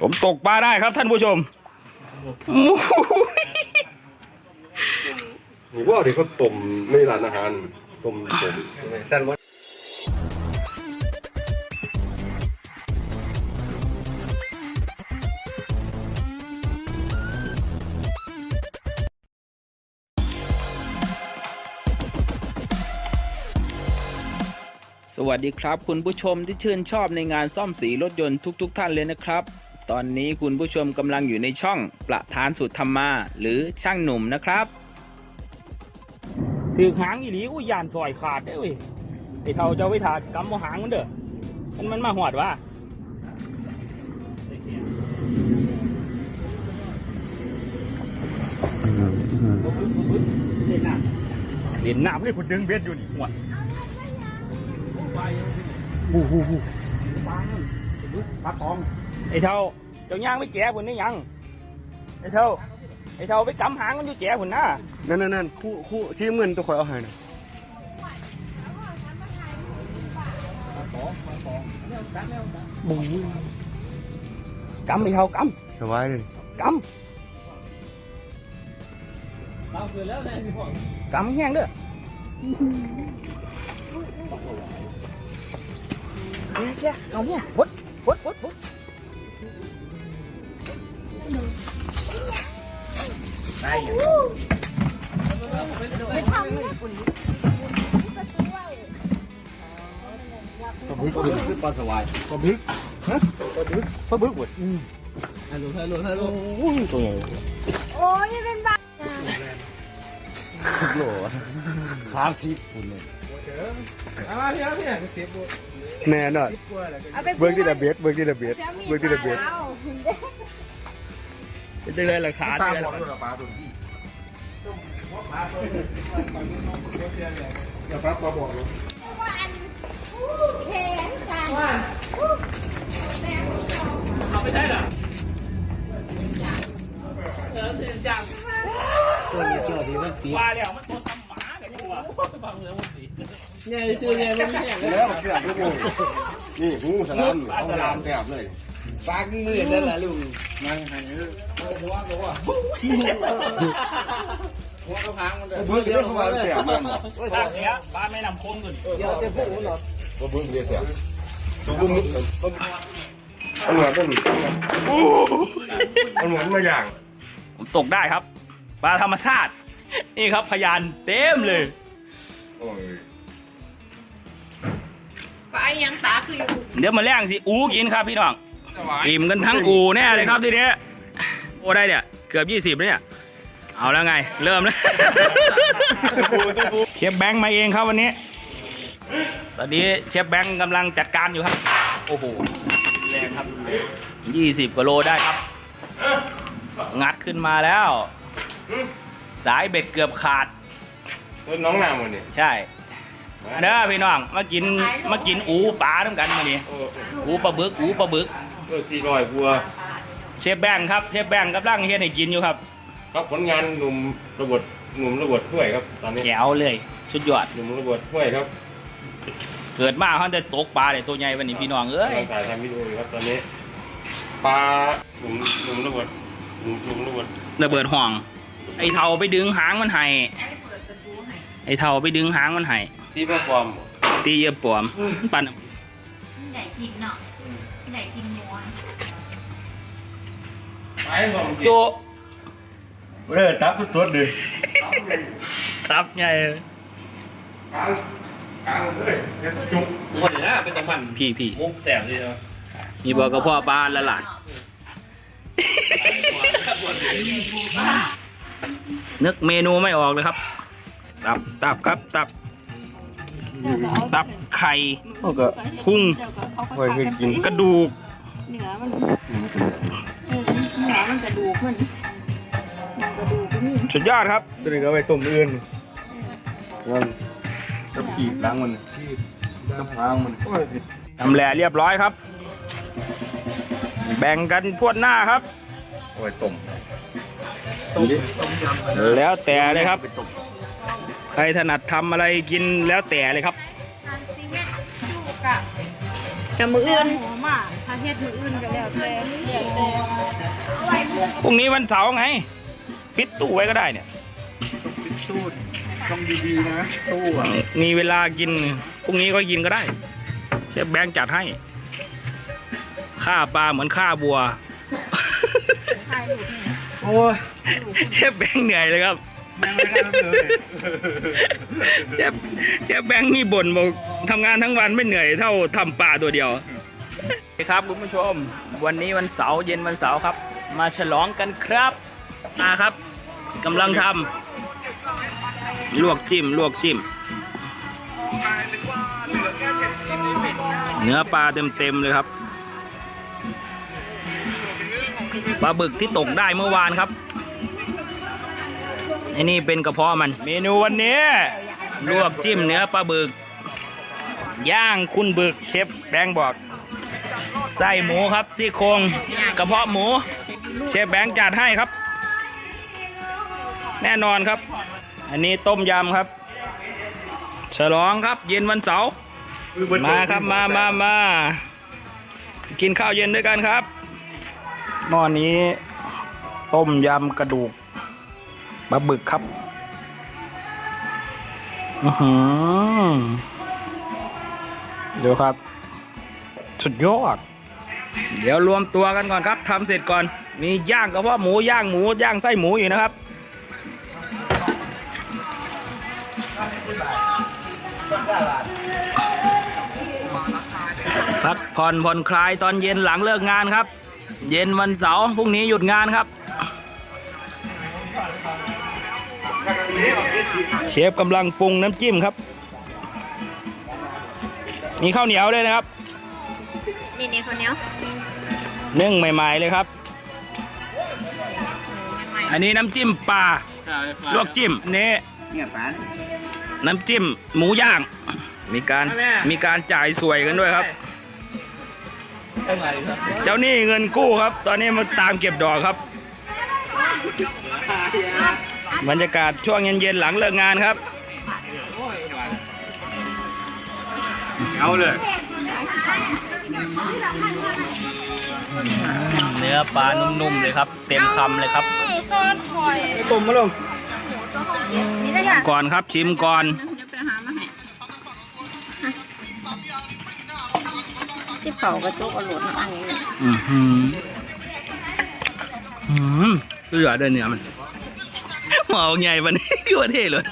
ผมตกปลาได้ครับท่านผู้ชมนี่ว่าเดี๋ยวเขาต้มในร้านอาหารต้มต้มสั้นว่า วัสดีครับ คุณผู้ชมที่ชื่นชอบในงานซ่อมสีรถยนต์ทุกๆท่านเลยนะครับ ตอนนี้คุณผู้ชมกำลังอยู่ในช่องประธานสุดธรรมา หรือช่างหนุ่มนะครับถือหางอีหลีอุ้ยยานซอยขาดได้เว้ยไอเท่าเจ้าไว้ถาดกำเอาหางมันเด้อมันมันมาหอดวะเล่นน้ำเล่นน้ำเลยคนดึงเบ็ดอยู่นี่หัว ฮู้ฮู้ฮู้ปลาตองไอ้เท่าเจ้าย่างไม่แก่ผุนนี่ยังไอ้เท่าไอ้เท่าไปกำหางมันอยู่แก่ผุนนะนั่นนั่นนั่นคู่คู่ที่เงินตัวคอยเอาให้นะบุ้ยกำไอ้เท่ากสบายเลยำกำกำแห้งเด้อ เอาเนี่ยพุดพุดพุดพุดได้อยู่ปลาบึกคือปลาสวายปลาบึกฮะปลาบึกปลาบึกหมดอืมฮัลโหลฮัลโหลฮัลโหลโอ้ยตัวใหญ่โอ้ยเป็นบ้าโหลสามสิบปุ่นเลยแน่นอนเอา ไปเบิ้งที่ระเบียดเบิ้งที่ระเบียดเบิ้งที่ระเบียดจะได้ราคาได้ราคาอย่าปลาปลาบอกเลยว่าอันแขนกันเอาไม่ใช่เหรอตัวนี้เจ้าดีมันตีว่าแล้วมันตัวซ้ำ หมากันยังวะฟังแล้วมันสิแล้วเสียบลูกงูนี่หูสลามเอาสลามเสียบเลยปากมือนั่นแหละลุงนั่งให้เออหัวกระพังมันเลยเบิ้งที่เขาว่าเสียบมันทางเนี้ยบ้านไม่นำโค้งตัวนี้เดี๋ยวจะพูดหรอว่าเบิ้งที่เสียบตัวบุ้งมันเหมือนเป็นมันเหมือนมาอย่าง ผมตกได้ครับปลาธรรมชาตินี่ครับพยานเต็มเลย โอ้ยไปยังตาคืออยู่เดี๋ยวมาแล้งสิ อูกินครับพี่น้อง อิ่มกันทั้งอูแน่เลยครับทีนี้โอ้ได้เนี่ย เกือบยี่สิบแล้วเนี่ย เอาแล้วไง เริ่มแล้วเชฟแบงค์มาเองครับวันนี้ ตอนนี้เชฟแบงค์กำลังจัดการอยู่ครับ โอ้โหแรงครับยี่สิบกว่าโลได้ครับ งัดขึ้นมาแล้ว สายเบ็ดเกือบขาด ต้นน้องนางวันนี้ใช่มาเด้อพี่น้องมากินมากินอูปลาด้วยกันมานี่โอ้อูปลาบึกอูปลาบึกโหสี่ร้อยบัวเชฟแบงค์ครับเชฟแบงค์กำลังเฮ็ดให้กินอยู่ครับครับผลงานหนุ่มระบดหนุ่มระบดถ้วยครับตอนนี้แก้วเลยสุดยอดหนุ่มระบดถ้วยครับเกิดมาเขาจะตกปลาเลยตัวใหญ่วันนี้พี่น้องเอ้ยกำลังถ่ายทำวิดีโออยู่ครับตอนนี้ปลาหนุ่มหนุ่มระบดหนุ่มหนุ่มระบดระเบิดห่อง ไอ้เทาไปดึงหางมันให้ ไอ้เทาไปดึงหางมันให้ที่พ่อปลอมตีเยอะปลอมปั่นที่ไหนกินเนาะที่ไหนกินม้วนไอ้บอกตัวเออตับสดๆเลยทับใหญ่กลางกลางเลยเฮ็ดจุกหมดเลยนะเป็นตะมันพี่พี่มุกแสบเลยนะมีบอกกับพ่อบ้านและหลานนึกเมนูไม่ออกเลยครับ ตับตับครับตับตับไข่เขาก็พุงไว้ให้กินกระดูกเหนือมันเออเหนือมันกระดูกมันมันกระดูกก็มีสุดยอดครับตัวนี้ก็ไว้ต้มอื่นนั่นกับขีดล้างมันขีดกับล้างมันโอ้ยทำแหล่เรียบร้อยครับ แบ่งกันทั่วหน้าครับเอาไว้ต้มแล้วแต่เลยครับ ใครถนัดทำอะไรกินแล้วแต่เลยครับซีเมนต์อยู่กับกับมืออื่นหัวมาไทาเฮ็ดมืออื่นก็แล้วแต่แล้วแต่พรุ่งนี้วันเสาร์ไงปิดตู้ไว้ก็ได้เนี่ยตู้ต้องดีๆนะตู้อะมีเวลากินพรุ่งนี้ก็กินก็ได้เชฟแบงค์จัดให้ค่าปลาเหมือนค่าบัวถ่ายรูปนี่โอ้ยเชฟแบงค์เหนื่อยเลยครับ แม่งไม่ได้เลยเชฟเชฟแบงค์มีบ่นบอกทำงานทั้งวันไม่เหนื่อยเท่าทำปลาตัวเดียวครับคุณผู้ชม วันนี้วันเสาร์เย็นวันเสาร์ครับ มาฉลองกันครับมาครับกำลังทำลวกจิ้มลวกจิ้ม เนื้อปลาเต็มๆเลยครับปลาบึกที่ตกได้เมื่อวานครับ ไอ้นี่เป็นกระเพาะมัน เมนูวันนี้ ลวกจิ้มเนื้อปลาบึก ย่างคุณบึกเชฟแบงค์บอก ไส้หมูครับซี่โครงกระเพาะหมู เชฟแบงค์จัดให้ครับ แน่นอนครับ อันนี้ต้มยำครับ ฉลองครับเย็นวันเสาร์มาครับมามามากินข้าวเย็นด้วยกันครับหม้อนี้ต้มยำกระดูก ปลาบึกครับอือหือเดี๋ยวครับ สุดยอด เดี๋ยวรวมตัวกันก่อนครับทำเสร็จก่อน มีย่างกระเพาะหมูย่างหมูย่างไส้หมูอยู่นะครับพักผ่อนผ่อนคลายตอนเย็นหลังเลิกงานครับ เย็นวันเสาร์พรุ่งนี้หยุดงานครับ เชฟกำลังปรุงน้ำจิ้มครับ มีข้าวเหนียวด้วยนะครับ นี่นี่คนเนี้ยนึ่งใหม่ ๆเลยครับ อันนี้น้ำจิ้มปลาลวกจิ้มนี่เนี่ยปลาน้ำจิ้มหมูย่าง มีการมีการจ่ายสวยกันด้วยครับ เจ้าหนี้เงินกู้ครับ ตอนนี้มาตามเก็บดอกครับ บรรยากาศช่วงเย็นๆหลังเลิกงานครับเอาเลยเนื้อปลานุ่มๆเลยครับ เต็มคำเลยครับซอสคอยตุ่มมาลงนี่ได้ยังก่อนครับชิมก่อนเดี๋ยวไปหามาให้ที่เผากระจกอรรถอันนี้อือหืออืมเหลือเดินเนื้อมัน หมอใหญ่วันนี้คือประเทศเลย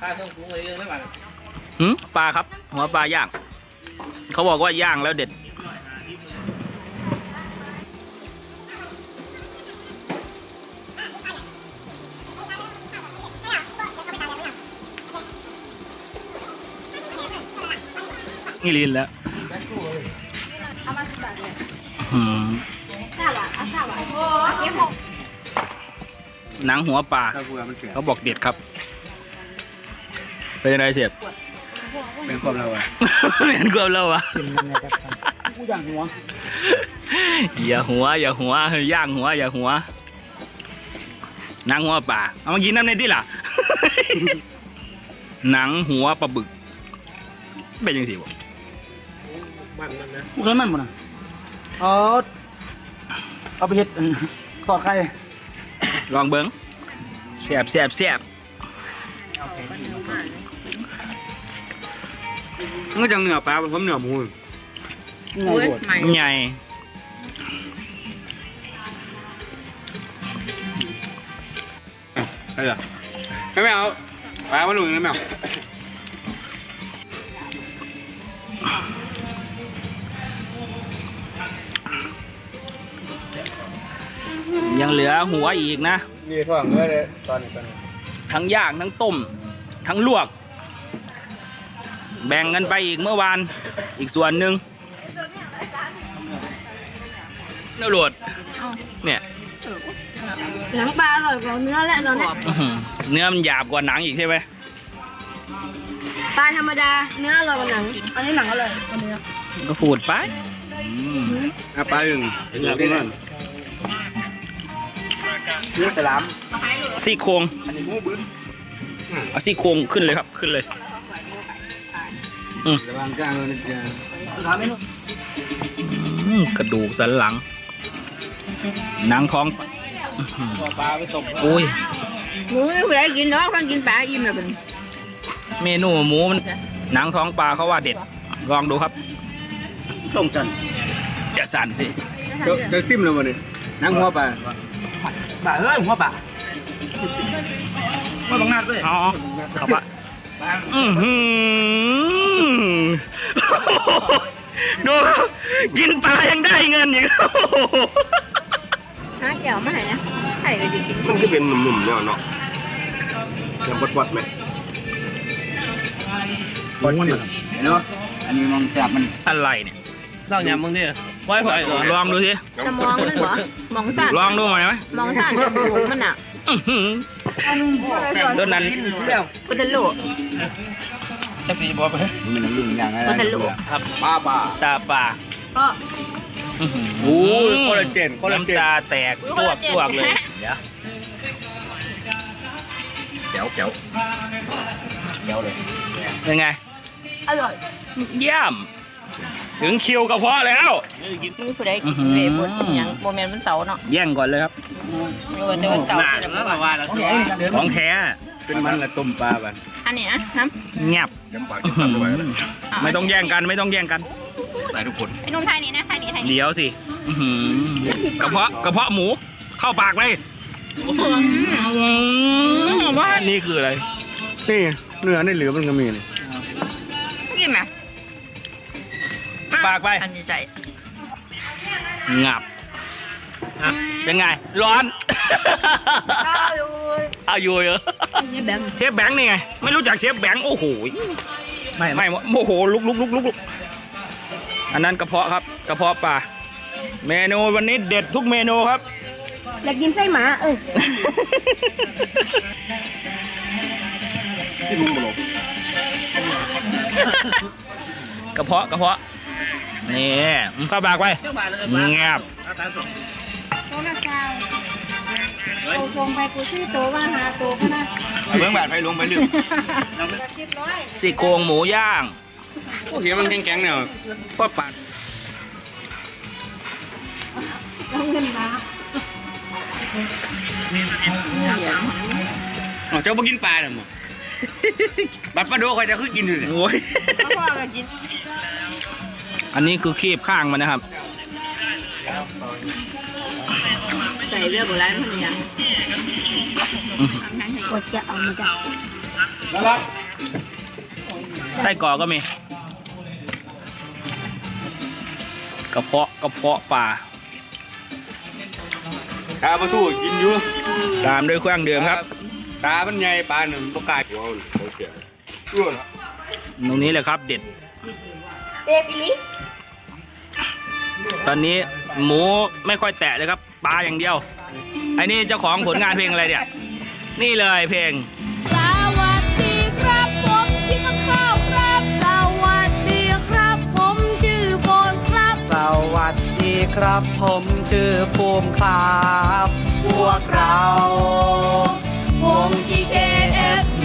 ค่าเครื่องปรุงอะไรเรื่องได้บ้างหืมปลาครับ หัวปลาย่าง เขาบอกว่าย่างแล้วเด็ดนี่ลินแล้วเอาม หกหนังหัวปลาถ้ากูมันเสียเขาบอกเด็ดครับ เป็นยังไงเสียบเป็นความเราอะเห็นกลัวเราอะกูอย่างหัว อย่าหัว อย่าหัว ย่างหัว อย่าหัวหนังหัวปลาเอามากินน้ำในที่ล่ะ หนังหัวปลาบึก เป็นยังสิบ่มันมันนะกูเคยมันหมดอะเอาเอาไปเห็ด อันทอดไข่ลองเบิ้งแซ่บแซ่บแซ่บมันก็จังเนื้อปลาผมเนื้อหมูโอ้ยใหม่ใหญ่อะไรอะไม่เอาปลามาลุงนะแมวยัง เหลือหัวอีกนะนี่ท่องเลยตอนนี้ตอนนี้ทั้งย่างทั้งต้ม ทั้งลวก แบ่งกันไปอีกเมื่อวาน อีกส่วนหนึ่งเนื้อโหลดเนี่ยหนังปลาอร่อยกว่าเนื้อและเราเนี่ยอื้อหือเนื้อมันหยาบกว่าหนังอีกใช่ไหมปลาธรรมดา เนื้ออร่อยกว่าหนัง อันนี้หนังอร่อยกว่าเนื้อก็พูดไปอะปลาอึ่งเนื้อเป็น เนื้อสลามซี่โครงอันนี้หมูบึ้นเอาซี่โครงขึ้นเลยครับขึ้นเลยระวังกลางเลยนะจ๊ะอืมกระดูกสันหลัง หนังท้องปลาไปตกอุ้ยหมูไม่เคยกินเนาะคนกินปลาอิ่มแล้วเป็นเมนูหมูมันหนังท้องปลาเขาว่าเด็ด ลองดูครับส่งจันอย่าสั่นสิเดี๋ยวเดี๋ยวซิมเลยวันนี้นั่งหัวไปปลา เฮ้ยหัวปลาว่าบางนาดเลยอ๋อครับปะอือหือดูครับกินปลายังได้เงินอีกฮะเดี๋ยวมาให้นะไข่ก็จะกินมันก็เป็นหนุ่มๆเนี่ยเนาะยังวัดๆไหมวัดสิเนาะอันนี้มองจับมันอะไรเนี่ยเล่าหยำมึงดิ ไว้ไว้เหรอลองดูสิสมองมันเหรอมองสั่นลองดูหน่อยไหมมองสั่นจมูกมันอะอื้อหือต้นนั้นก็จะโหลจักสีบัวไปมันลุ่มอย่างไรก็จะโหลครับป้าป้าตาปลาก็อื้อหือโอ้ยคอลลาเจนคอลลาเจนน้ำตาแตกตวกตวกเลยเดี๋ยวแก้วแก้วแก้วเลยเป็นไงอร่อยเยี่ยม ถึงคิวกระเพาะแล้วมีผู้ใดกินเวบนอย่างโมเมนต์มันเสาร์เนาะแย่งก่อนเลยครับไม่ว่าแต่วันเสาร์หนาจะแล้วแบบมาว่าแล้วของแท้เป็นมันละต้มปลาบันอันนี้อะน้เงียบจำปาอื้อจำหืปาอด้วยำไม่ต้องแย่งกันไม่ต้องแย่งกันหลายทุกคนไอ้นุ่มไทยนี่นะไทยนี่ไทยนี่เดี๋ยวสิอื้อหือกระเพาะกระเพาะหมูเข้าปากเลยว่านี่คืออะไรนี่เนื้อในเหลือมันก็มีนี่กินไหม ปากไปอันนี้ใส่งับอะเป็นไง ร้อนข้าวอยู่เอาอยู่เหรอนี่แบบเชฟแบงค์นี่ไง ไม่รู้จักเชฟแบงค์โอ้โหไม่ไม่โมโหลุกลุกลุกลุกลุกอันนั้นกระเพาะครับกระเพาะปลาเมนูวันนี้เด็ดทุกเมนูครับอยากกินไส้หมาเออที่ลุงบอกกระเพาะกระเพาะ นี่มึงเข้าปากไปเจ้าบาทเลยเงียบตาตกโตนะสาโตงไปกูชื่อโตว่าหาโตก็นะเมืองบาดไปลงไปลืมซี่โครงหมูย่างพวกเหี้ยมันแข็งๆเนี่ยโคตรปาดเดี๋ยวอ๋อเจ้าบ่กินปลาเนี่ยมั้งบัดปลาโดคอยจะคือกินอยู่สิโอ้ยพ่อก็กิน อันนี้คือคีบข้างมันนะครับ ใส่เรื่องอะไรมันเนี่ยอื้อทำแทนให้กดจะเอามาจากไส้กรอกก็มี กระเพาะกระเพาะปลาตาปลาทูกินอยู่ตามด้วยเครื่องดื่มครับ ตามันใหญ่ปลาหนึ่งปกายว้าวโอเครู้นะตรงนี้แหละครับเด็ด เด็กอีลิตอนนี้หมูไม่ค่อยแตะเลยครับปลาอย่างเดียวไอ้นี่เจ้าของผลงานเพลงอะไรเนี่ย นี่เลยเพลง สวัสดีครับผมชื่อต้นข้าวครับ สวัสดีครับ ผมชื่อโบนครับ สวัสดีครับ ผมชื่อภูมิครับพวกเราวง TKFC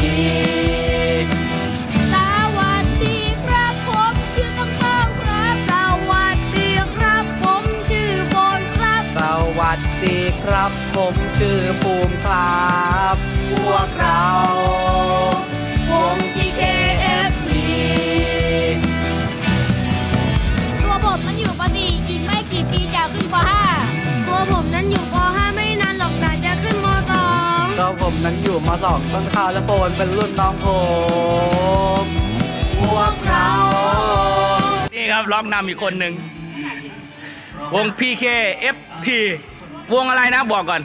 ดีครับ ผมชื่อภูมิครับ พวกเรา วง TKFC ตัวผมนั้นอยู่ป .4 อีกไม่กี่ปีจะขึ้นป .5 ตัวผมนั้นอยู่ป .5 ไม่นานหรอกแต่จะขึ้นม .2 ก็ผมนั้นอยู่มาสองต้นข้าวและโฟนเป็นรุ่นน้องผมพวกเรา นี่ครับร้องนำอีกคนหนึ่งวง PKFT วงอะไรนะบอกก่อน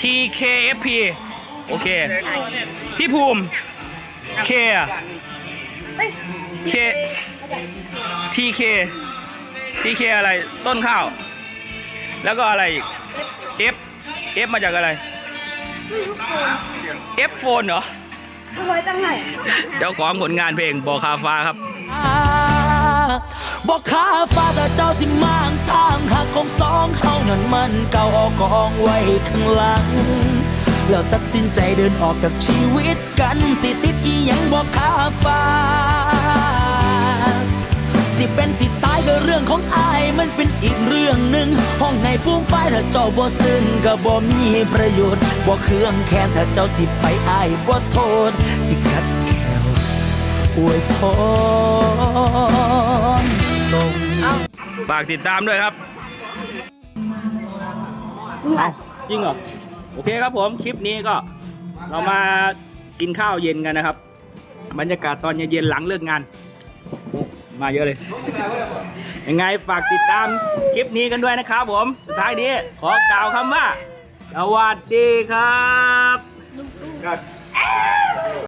TKFP โอเค พี่ภูมิ K อะ K TK TK อะไรต้นข้าว แล้วก็อะไรอีก F F มาจากอะไร F โฟนเหรอ เอาไว้ตั้งไหน เจ้าของผลงานเพลงบอคาฟ้าครับ บอกข้าฟ้าแต่เจ้าสิมางทางหักของสองเฮานั้นมันเก่าเอากองไว้ข้างหลัง แล้วตัดสินใจเดินออกจากชีวิตกันสิติดอีหยังบอกค่าฟ้า สิเป็นสิตายก็เรื่องของอายมันเป็นอีกเรื่องหนึ่งห้องในฟูมไฟถ้าเจ้าบ่ซึ้งก็บ่มีประโยชน์บ่เครื่องแค้นถ้าเจ้าสิไปอายบ่โทษ สิขัดแคล้วอวยพรส่ง ฝากติดตามด้วยครับจริงเหรอ โอเคครับผมคลิปนี้ก็เรามากินข้าวเย็นกันนะครับ บรรยากาศตอนเย็นๆหลังเลิกงานโอ้มาเยอะเลย ยังไงฝากติดตามคลิปนี้กันด้วยนะครับผม สุดท้ายนี้ขอกล่าวคำว่า สวัสดีครับ